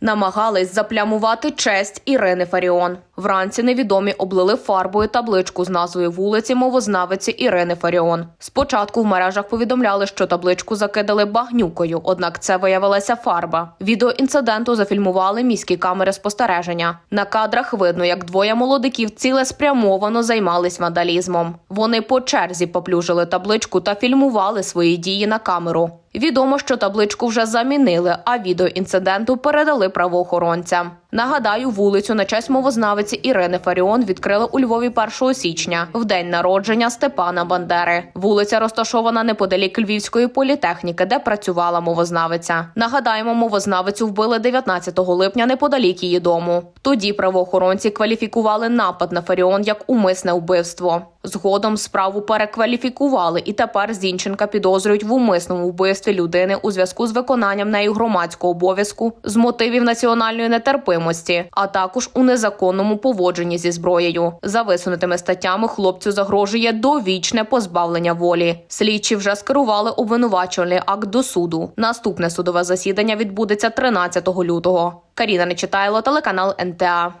Намагались заплямувати честь Ірини Фаріон. Вранці невідомі облили фарбою табличку з назвою вулиці мовознавиці Ірини Фаріон. Спочатку в мережах повідомляли, що табличку закидали багнюкою, однак це виявилася фарба. Відео інциденту зафільмували міські камери спостереження. На кадрах видно, як двоє молодиків цілеспрямовано займались вандалізмом. Вони по черзі поплюжили табличку та фільмували свої дії на камеру. Відомо, що табличку вже замінили, а відео інциденту передали правоохоронцям. Нагадаю, вулицю на честь мовознавиці Ірини Фаріон відкрили у Львові 1 січня, в день народження Степана Бандери. Вулиця розташована неподалік Львівської політехніки, де працювала мовознавиця. Нагадаємо, мовознавицю вбили 19 липня неподалік її дому. Тоді правоохоронці кваліфікували напад на Фаріон як умисне вбивство. Згодом справу перекваліфікували, і тепер Зінченка підозрюють в умисному вбивстві людини у зв'язку з виконанням нею громадського обов'язку з мотивів національної нетерпимості, а також у незаконному поводженні зі зброєю. За висунутими статтями хлопцю загрожує довічне позбавлення волі. Слідчі вже скерували обвинувачувальний акт до суду. Наступне судове засідання відбудеться 13 лютого. Каріна Нечитайло, телеканал НТА.